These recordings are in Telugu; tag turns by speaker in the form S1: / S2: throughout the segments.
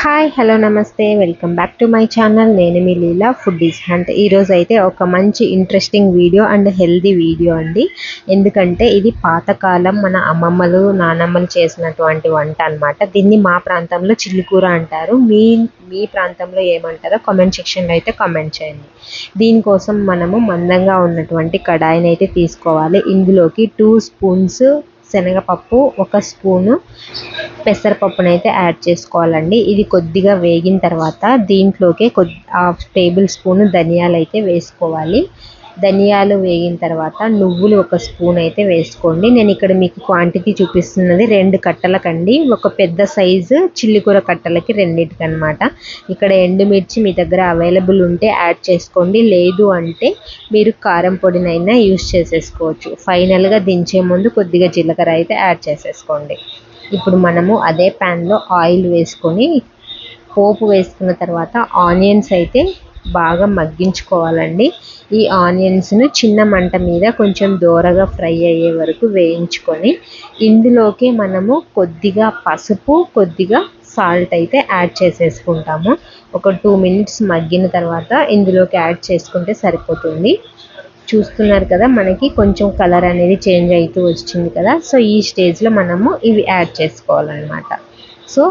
S1: హాయ్ హలో నమస్తే. Welcome back to my channel నేను మీ లీలా ఫుడ్డీస్ హంట్ ఈరోజు అయితే ఒక మంచి interesting video and healthy video అండి. ఎందుకంటే ఇది పాతకాలం మన అమ్మమ్మలు నానమ్మలు చేసినటువంటి వంట అన్నమాట. దీన్ని మా ప్రాంతంలో చిల్లికూర అంటారు. మీ మీ ప్రాంతంలో ఏమంటారో కామెంట్ సెక్షన్లో అయితే కామెంట్ చేయండి. దీనికోసం మనము మందంగా ఉన్నటువంటి కడాయిని అయితే తీసుకోవాలి. ఇందులోకి టూ స్పూన్స్ శనగపప్పు ఒక స్పూను పెసరపప్పునైతే యాడ్ చేసుకోవాలండి. ఇది కొద్దిగా వేగిన తర్వాత దీంట్లోకి కొద్ది హాఫ్ టేబుల్ స్పూన్ ధనియాలు అయితే వేసుకోవాలి. ధనియాలు వేగిన తర్వాత నువ్వులు ఒక స్పూన్ అయితే వేసుకోండి. నేను ఇక్కడ మీకు క్వాంటిటీ చూపిస్తున్నది రెండు కట్టలకండి. ఒక పెద్ద సైజు చిల్లికూర కట్టలకి రెండింటికి అనమాట ఇక్కడ ఎండుమిర్చి మీ దగ్గర అవైలబుల్ ఉంటే యాడ్ చేసుకోండి. లేదు అంటే మీరు కారం పొడినైనా యూస్ చేసేసుకోవచ్చు. ఫైనల్గా దించే ముందు కొద్దిగా జీలకర్ర అయితే యాడ్ చేసేసుకోండి. ఇప్పుడు మనము అదే ప్యాన్లో ఆయిల్ వేసుకొని పోపు వేసుకున్న తర్వాత ఆనియన్స్ అయితే బాగా మగ్గించుకోవాలండి. ఈ ఆనియన్స్ను చిన్న మంట మీద కొంచెం దోరగా ఫ్రై అయ్యే వరకు వేయించుకొని ఇందులోకి మనము కొద్దిగా పసుపు కొద్దిగా సాల్ట్ అయితే యాడ్ చేసేసుకుంటాము. ఒక టూ మినిట్స్ మగ్గిన తర్వాత ఇందులోకి యాడ్ చేసుకుంటే సరిపోతుంది. చూస్తున్నారు కదా మనకి కొంచెం కలర్ అనేది చేంజ్ అవుతూ వచ్చింది కదా. సో ఈ స్టేజ్లో మనము ఇవి యాడ్ చేసుకోవాలన్నమాట. సో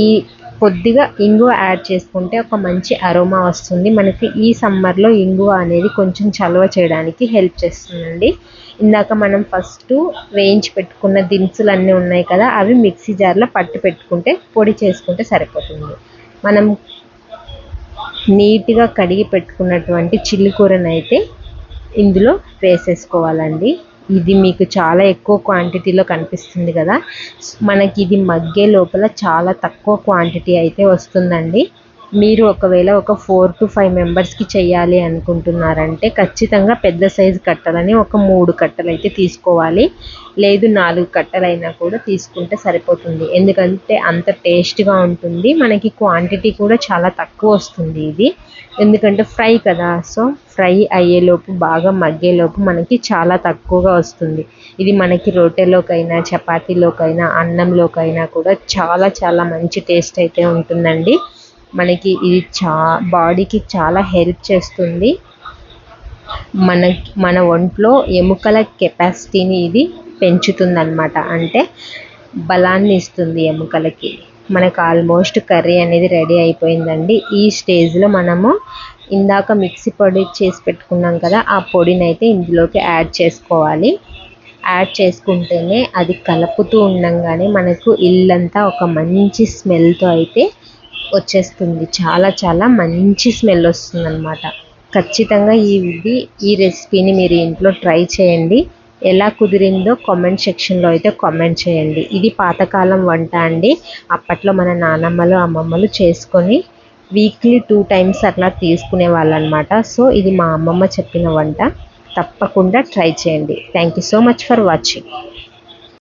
S1: ఈ కొద్దిగా ఇంగువ యాడ్ చేసుకుంటే ఒక మంచి అరోమా వస్తుంది. మనకి ఈ సమ్మర్లో ఇంగువ అనేది కొంచెం చలవ చేయడానికి హెల్ప్ చేస్తుందండి. ఇందాక మనం ఫస్ట్ వేయించి పెట్టుకున్న దినుసులు అన్నీ ఉన్నాయి కదా అవి మిక్సీ జార్లో పట్టు పెట్టుకుంటే పొడి చేసుకుంటే సరిపోతుంది. మనం నీట్గా కడిగి పెట్టుకున్నటువంటి చిల్లి కూరనైతే ఇందులో వేసేసుకోవాలండి. ఇది మీకు చాలా ఎక్కువ క్వాంటిటీలో కనిపిస్తుంది కదా. మనకి ఇది మగ్గే లోపల చాలా తక్కువ క్వాంటిటీ అయితే వస్తుందండి. మీరు ఒకవేళ ఒక ఫోర్ టు ఫైవ్ మెంబర్స్కి చేయాలి అనుకుంటున్నారంటే ఖచ్చితంగా పెద్ద సైజు కట్టలని ఒక మూడు కట్టలు అయితే తీసుకోవాలి. లేదు నాలుగు కట్టలైనా కూడా తీసుకుంటే సరిపోతుంది. ఎందుకంటే అంత టేస్ట్గా ఉంటుంది. మనకి క్వాంటిటీ కూడా చాలా తక్కువ వస్తుంది ఇది. ఎందుకంటే ఫ్రై కదా. సో ఫ్రై అయ్యేలోపు బాగా మగ్గేలోపు మనకి చాలా తక్కువగా వస్తుంది. ఇది మనకి రొట్టెలోకైనా చపాతీలోకైనా అన్నంలోకైనా కూడా చాలా చాలా మంచి టేస్ట్ అయితే ఉంటుందండి. మనకి ఇది చా బాడీకి చాలా హెల్ప్ చేస్తుంది. మన మన ఒంట్లో ఎముకల కెపాసిటీని ఇది పెంచుతుందన్నమాట. అంటే బలాన్ని ఇస్తుంది ఎముకలకి. మనకు ఆల్మోస్ట్ కర్రీ అనేది రెడీ అయిపోయిందండి. ఈ స్టేజ్లో మనము ఇందాక మిక్సీ పొడి చేసి పెట్టుకున్నాం కదా ఆ పొడిని అయితే ఇందులోకి యాడ్ చేసుకోవాలి. యాడ్ చేసుకుంటేనే అది కలుపుతూ ఉండంగానే మనకు ఇల్లంతా ఒక మంచి స్మెల్తో అయితే వచ్చేస్తుంది. చాలా చాలా మంచి స్మెల్ వస్తుంది అనమాట ఖచ్చితంగా ఈ ఇది ఈ రెసిపీని మీరు ఇంట్లో ట్రై చేయండి. ఎలా కుదిరిందో కామెంట్ సెక్షన్లో అయితే కామెంట్ చేయండి. ఇది పాతకాలం వంట అండి. అప్పట్లో మన నానమ్మలు అమ్మమ్మలు చేసుకొని వీక్లీ టూ టైమ్స్ అట్లా తీసుకునే వాళ్ళనమాట సో ఇది మా అమ్మమ్మ చెప్పిన వంట. తప్పకుండా ట్రై చేయండి. Thank you so much for watching.